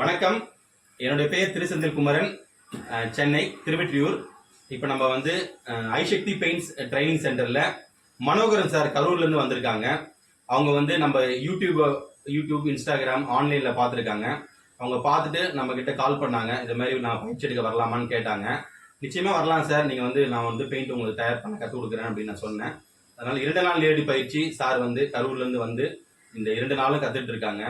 வணக்கம். என்னுடைய பெயர் திருசெந்தில் குமரன் சென்னை திருவெற்றியூர். இப்போ நம்ம வந்து ஐசக்தி பெயிண்ட்ஸ் ட்ரைனிங் சென்டரில் மனோகரன் சார் கரூர்லேருந்து வந்திருக்காங்க. அவங்க வந்து நம்ம யூடியூப் யூடியூப் இன்ஸ்டாகிராம் ஆன்லைனில் பார்த்துருக்காங்க அவங்க பார்த்துட்டு நம்ம கிட்ட கால் பண்ணாங்க. இது மாதிரி நான் பயிற்சி எடுக்க வரலாமான்னு கேட்டாங்க. நிச்சயமாக வரலாம் சார். நீங்கள் வந்து நான் வந்து பெயிண்ட் உங்களுக்கு தயார் பண்ண கற்றுக் கொடுக்குறேன் அப்படின்னு நான் சொன்னேன். அதனால இரண்டு நாள் நேரடி பயிற்சி சார் வந்து கரூர்ல இருந்து வந்து இந்த இரண்டு நாளும் கத்துட்டு இருக்காங்க.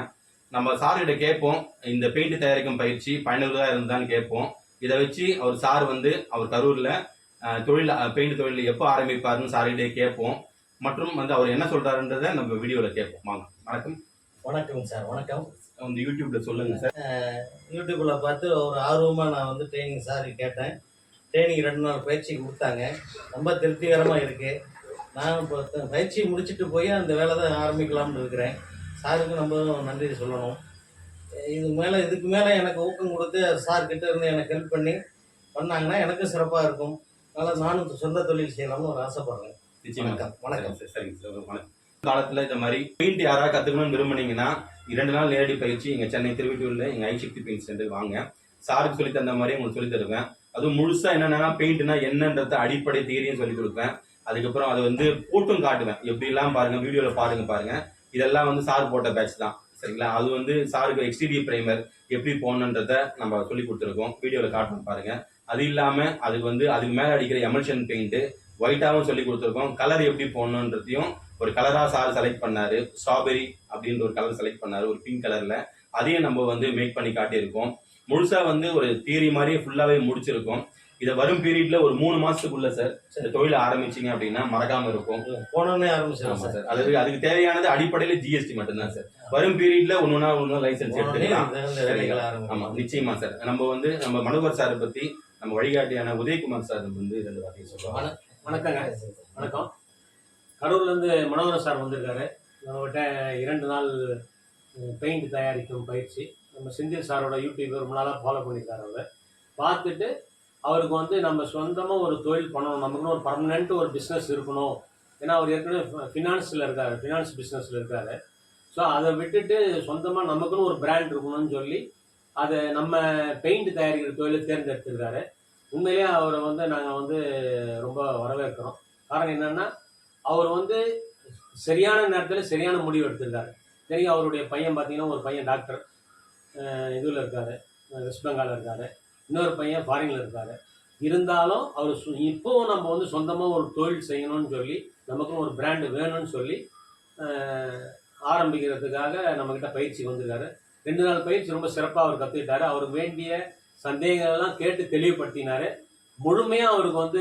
நம்ம சார்கிட்ட கேட்போம் இந்த பெயிண்ட் தயாரிக்கும் பயிற்சி பயனுள்ளதா இருந்தான்னு கேட்போம். இதை வச்சு அவர் சார் வந்து அவர் கரூர்ல தொழில் பெயிண்ட் தொழில் எப்போ ஆரம்பிப்பாருன்னு சார்கிட்டே கேட்போம். மற்றும் வந்து அவர் என்ன சொல்றாருன்றதை நம்ம வீடியோல கேட்போம். வாங்க வணக்கம். வணக்கம் சார் வணக்கம். வந்து யூடியூப்ல சொல்லுங்க சார். யூடியூப்ல பார்த்து ஒரு ஆர்வமா நான் வந்து ட்ரைனிங் சார் கேட்டேன். ட்ரைனிங் ரெண்டு நாள் பயிற்சி கொடுத்தாங்க. ரொம்ப திருப்திகரமா இருக்கு. நான் இப்போ த- பயிற்சி முடிச்சுட்டு போய் அந்த வேலை தான் ஆரம்பிக்கலாம்னு இருக்கிறேன். சாருக்கு நம்ம நன்றி சொல்லணும். இது மேலே இதுக்கு மேலே எனக்கு ஊக்கம் கொடுத்து சார் கிட்ட இருந்து எனக்கு ஹெல்ப் பண்ணி பண்ணாங்கன்னா எனக்கும் சிறப்பாக இருக்கும். அதனால் நானும் சொந்த தொழில் செய்யலாம்னு ஒரு ஆசைப்படுறேன். வணக்கம், வணக்கம். சரி, சரிங்க சார் வணக்கம். காலத்துல இந்த மாதிரி பெயிண்ட் யாராவது கத்துக்கணும்னு விரும்புனீங்கன்னா இரண்டு நாள் நேரடி பயிற்சி எங்க சென்னை திருவள்ளூர்ல எங்க ஐசக்தி பெயிண்ட் சென்டர் வாங்க. சாருக்கு சொல்லி தந்த மாதிரி உங்களுக்கு சொல்லி தருவேன். அதுவும் முழுசா என்னன்னா பெயிண்ட்னா என்னன்றத அடிப்படை தியரியும் சொல்லி கொடுப்பேன். அதுக்கப்புறம் அதை வந்து போட்டும் காட்டுவேன். எப்படி எல்லாம் பாருங்க வீடியோவில் பாருங்க பாருங்க. இதெல்லாம் வந்து சார் போட்ட பேட்ச் தான். சரிங்களா? அது வந்து சாருக்கு எக்ஸ்டீரியர் பிரைமர் எப்படி போடணுன்றத நம்ம சொல்லி கொடுத்துருக்கோம். வீடியோவில் காட்டணும் பாருங்க. அது இல்லாமல் அதுக்கு வந்து அதுக்கு மேலே அடிக்கிற எமல்ஷன் பெயிண்ட்டு ஒயிட்டாகவும் சொல்லி கொடுத்துருக்கோம். கலர் எப்படி போடணுன்றதையும் ஒரு கலராக சார் செலக்ட் பண்ணாரு. ஸ்ட்ராபெரி அப்படின்ற ஒரு கலர் செலக்ட் பண்ணாரு ஒரு பிங்க் கலரில் அதையும் நம்ம வந்து மேக் பண்ணி காட்டியிருக்கோம். முழுசாக வந்து ஒரு தியரி மாதிரியே ஃபுல்லாகவே முடிச்சிருக்கோம். இதை வரும் பீரியட்ல ஒரு மூணு மாசத்துக்குள்ள சார் இந்த தொழில் ஆரம்பிச்சீங்க அப்படின்னா மறக்காம இருக்கும். போனோடனே ஆரம்பிச்சிடும் சார். அதுக்கு அதுக்கு தேவையானது அடிப்படையில ஜிஎஸ்டி மட்டும்தான் சார். வரும் பீரியட்ல ஒன்னொன்னா ஒன்னு லைசன்ஸ் எடுத்துக்கலாம். ஆமா நிச்சயமா சார். நம்ம வந்து நம்ம மனோகர் சாரை பத்தி நம்ம வழிகாட்டியான உதயகுமார் சார் வந்து ரெண்டு வார்த்தையை சொல்லுவாங்க வணக்கங்க வணக்கம் கரூர்லேருந்து மனோகரன் சார் வந்திருக்காரு. நம்மகிட்ட இரண்டு நாள் பெயிண்ட் தயாரிக்கும் பயிற்சி. நம்ம செந்தில் சாரோட யூடியூப் ரொம்ப நாளாக ஃபாலோ பண்ணியிருக்காரு அவர். பார்த்துட்டு அவருக்கு வந்து நம்ம சொந்தமாக ஒரு தொழில் பண்ணணும் நமக்குன்னு ஒரு பர்மனெண்ட் ஒரு பிஸ்னஸ் இருக்கணும். ஏன்னா அவர் ஏற்கனவே ஃபினான்ஸில் இருக்காரு ஃபினான்ஸ் பிஸ்னஸில் இருக்காரு. ஸோ அதை விட்டுட்டு சொந்தமாக நமக்குன்னு ஒரு பிராண்ட் இருக்கணும்னு சொல்லி அதை நம்ம பெயிண்ட் தயாரிக்கிற தொழிலை தேர்ந்தெடுத்திருக்காரு. உண்மையிலேயே அவரை வந்து நாங்கள் வந்து ரொம்ப வரவேற்கிறோம். காரணம் என்னென்னா அவர் வந்து சரியான நேரத்தில் சரியான முடிவு எடுத்திருக்காரு. தெரியும் அவருடைய பையன் பார்த்தீங்கன்னா ஒரு பையன் டாக்டர் இதில் இருக்கார் வெஸ்ட் பெங்காலில் இருக்காரு. இன்னொரு பையன் ஃபாரினில் இருக்காரு. இருந்தாலும் அவர் சு- இப்போவும் நம்ம வந்து சொந்தமாக ஒரு தொழில் செய்யணும்னு சொல்லி நமக்கும் ஒரு பிராண்டு வேணும்னு சொல்லி ஆரம்பிக்கிறதுக்காக நம்மக்கிட்ட பயிற்சி வந்திருக்காரு. ரெண்டு நாள் பயிற்சி ரொம்ப சிறப்பாக அவர் கற்றுக்கிட்டாரு அவருக்கு வேண்டிய சந்தேகங்கள்லாம் கேட்டு தெளிவுபடுத்தினார். முழுமையாக அவருக்கு வந்து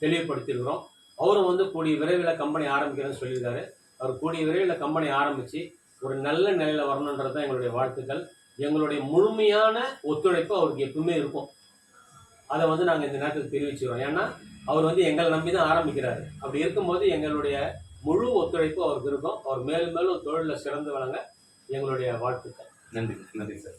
தெளிவுபடுத்தியிருக்கிறோம். அவரும் வந்து கூடிய விரைவில் கம்பெனி ஆரம்பிக்கிறேன்னு சொல்லியிருக்காரு. அவர் கூடிய விரைவில் கம்பெனி ஆரம்பித்து ஒரு நல்ல நிலையில் வரணுன்றது தான் எங்களுடைய வாழ்த்துக்கள். எங்களுடைய முழுமையான ஒத்துழைப்பு அவருக்கு எப்பவுமே இருக்கும். அதை வந்து நாங்கள் இந்த நேரத்தில் தெரிவிச்சுக்கிறோம். ஏன்னா அவர் வந்து எங்களை நம்பி தான் ஆரம்பிக்கிறாரு. அப்படி இருக்கும்போது எங்களுடைய முழு ஒத்துழைப்பு அவருக்கு இருக்கும். அவர் மேலும் மேலும் தொழிலில் சிறந்து வழங்க எங்களுடைய வாழ்த்துக்கள். நன்றி நன்றி சார்.